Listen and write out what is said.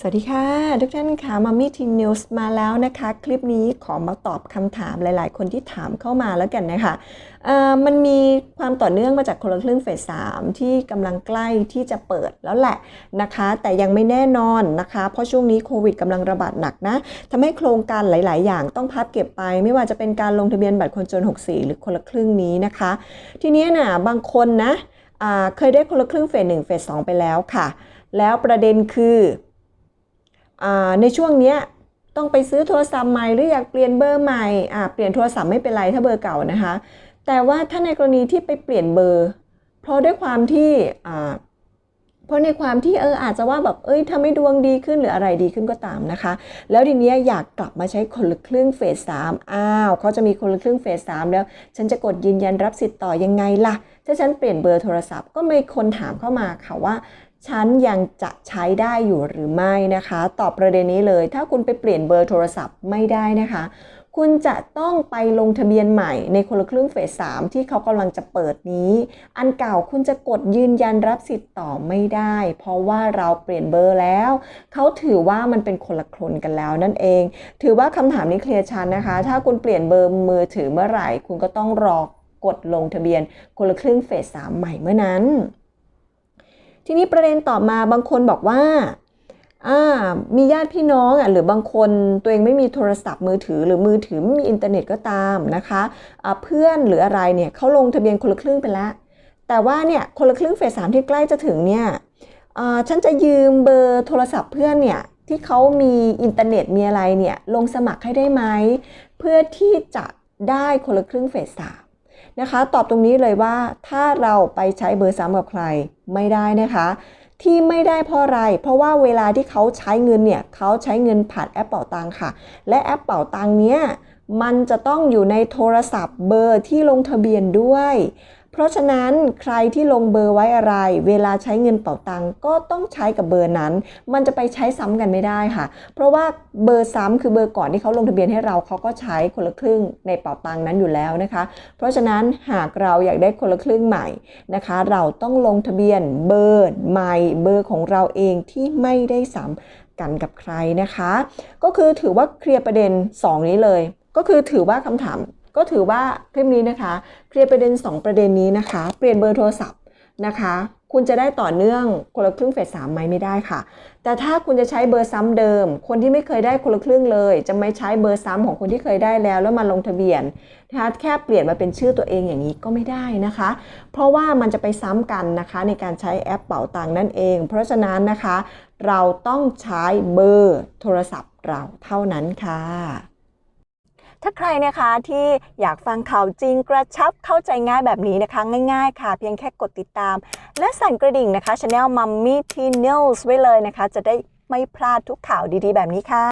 สวัสดีค่ะ ทุกท่านค่ะมามี่ทีมนิวส์มาแล้วนะคะ คลิปนี้ขอมาตอบคำถามหลาย ๆ คนที่ถามเข้ามาแล้วกันนะคะมันมีความต่อเนื่องมาจากคนละครึ่งเฟสสามที่กำลังใกล้ที่จะเปิดแล้วแหละนะคะ แต่ยังไม่แน่นอนนะคะ เพราะช่วงนี้โควิดกำลังระบาดหนักนะทำให้โครงการหลาย ๆ อย่างต้องพับเก็บไป ไม่ว่าจะเป็นการลงทะเบียนบัตรคนจน 64 หรือคนละครึ่งนี้นะคะ ทีนี้นะบางคนนะอ่าเคยได้คนละครึ่งเฟสหนึ่งเฟสสองไปแล้วค่ะ แล้วประเด็นคือ ในช่วงเนี้ยต้องไปซื้อโทรศัพท์ใหม่หรืออยากเปลี่ยนเบอร์ใหม่เปลี่ยนโทรศัพท์ไม่เป็นไรถ้าเบอร์เก่านะคะ แต่ว่าถ้าในกรณีที่ไปเปลี่ยนเบอร์ เพราะด้วยความที่เพราะในความที่เอออาจจะว่าแบบเอ้ยทำให้ดวงดีขึ้นหรืออะไรดีขึ้นก็ตามนะคะ แล้วทีเนี้ยอยากกลับมาใช้คนละครึ่งเฟสสามอ้าวเขาจะมีคนละครึ่งเฟสสามแล้ว ฉันจะกดยืนยันรับสิทธิ์ต่อยังไงล่ะ ถ้าฉันเปลี่ยนเบอร์โทรศัพท์ก็มีคนถามเข้ามาค่ะว่า ฉันยังจะใช้ได้อยู่หรือไม่นะคะ ตอบประเด็นนี้เลย ถ้าคุณไปเปลี่ยนเบอร์โทรศัพท์ไม่ได้นะคะ คุณจะต้องไปลงทะเบียนใหม่ในคนละครึ่งเฟสสามที่เขากำลังจะเปิดนี้ อันเก่าคุณจะกดยืนยันรับสิทธิ์ต่อไม่ได้ เพราะว่าเราเปลี่ยนเบอร์แล้ว เขาถือว่ามันเป็นคนละคนกันแล้วนั่นเอง ถือว่าคำถามนี้เคลียร์ชันนะคะ ถ้าคุณเปลี่ยนเบอร์มือถือเมื่อไหร่ คุณก็ต้องรอกดลงทะเบียนคนละครึ่งเฟสสามใหม่เมื่อนั้น ทีนี้ประเด็นต่อมาบางคนบอกว่าอ่ามีญาติพี่น้องอะหรือบางคนตัวเองไม่มีโทรศัพท์มือถือ หรือมือถือไม่มีอินเทอร์เน็ตก็ตามนะคะอ่าเพื่อนหรืออะไรเนี่ยเขาลงทะเบียนคนละครึ่งไปแล้ว แต่ว่าเนี่ยคนละครึ่งเฟสสามที่ใกล้จะถึงเนี่ยฉันจะยืมเบอร์โทรศัพท์เพื่อนเนี่ยที่เขามีอินเทอร์เน็ตมีอะไรเนี่ยลงสมัครให้ได้ไหมเพื่อที่จะได้คนละครึ่งเฟสสาม นะคะ ตอบตรงนี้เลยว่าถ้าเราไปใช้เบอร์ซ้ำกับใครไม่ได้นะคะ ที่ไม่ได้เพราะอะไร เพราะว่าเวลาที่เขาใช้เงินเนี่ยเขาใช้เงินผ่านแอปเป่าตังค่ะ และแอปเป่าตังเนี้ยมันจะต้องอยู่ในโทรศัพท์เบอร์ที่ลงทะเบียนด้วย เพราะฉะนั้นใครที่ลงเบอร์ไว้อะไร เวลาใช้เงินเป่าตังก็ต้องใช้กับเบอร์นั้น มันจะไปใช้ซ้ำกันไม่ได้ค่ะ เพราะว่าเบอร์ซ้ำคือเบอร์ก่อนที่เขาลงทะเบียนให้เราเขาก็ใช้คนละครึ่งในเป่าตังนั้นอยู่แล้วนะคะ เพราะฉะนั้นหากเราอยากได้คนละครึ่งใหม่นะคะ เราต้องลงทะเบียนเบอร์ใหม่เบอร์ของเราเองที่ไม่ได้ซ้ำกันกับใครนะคะ ก็คือถือว่าเคลียร์ประเด็น 2 นี้เลย ก็คือถือว่าคำถาม ก็ถือว่าคลิปนี้นะคะเคลียร์ประเด็น 2 ประเด็นนี้นะคะ เปลี่ยนเบอร์โทรศัพท์นะคะ คุณจะได้ต่อเนื่องคนละครึ่งเฟสสามไหมไม่ได้ค่ะ แต่ถ้าคุณจะใช้เบอร์ซ้ำเดิม คนที่ไม่เคยได้คนละครึ่งเลย จะไม่ใช้เบอร์ซ้ำของคนที่เคยได้แล้ว แล้วมาลงทะเบียนนะคะแค่เปลี่ยนมาเป็นชื่อตัวเองอย่างนี้ก็ไม่ได้นะคะ เพราะว่ามันจะไปซ้ำกันนะคะในการใช้แอปเป๋าตังค์นั่นเอง เพราะฉะนั้นนะคะ เราต้องใช้เบอร์โทรศัพท์เราเท่านั้นค่ะ ถ้าใครนะคะที่อยากฟังข่าวจริงกระชับเข้าใจง่ายแบบนี้นะคะ ง่ายๆ ค่ะ เพียงแค่กดติดตาม และสั่นกระดิ่งนะคะ Channel Mummy T News ไว้เลยนะคะ จะได้ไม่พลาดทุกข่าวดีๆ แบบนี้ค่ะ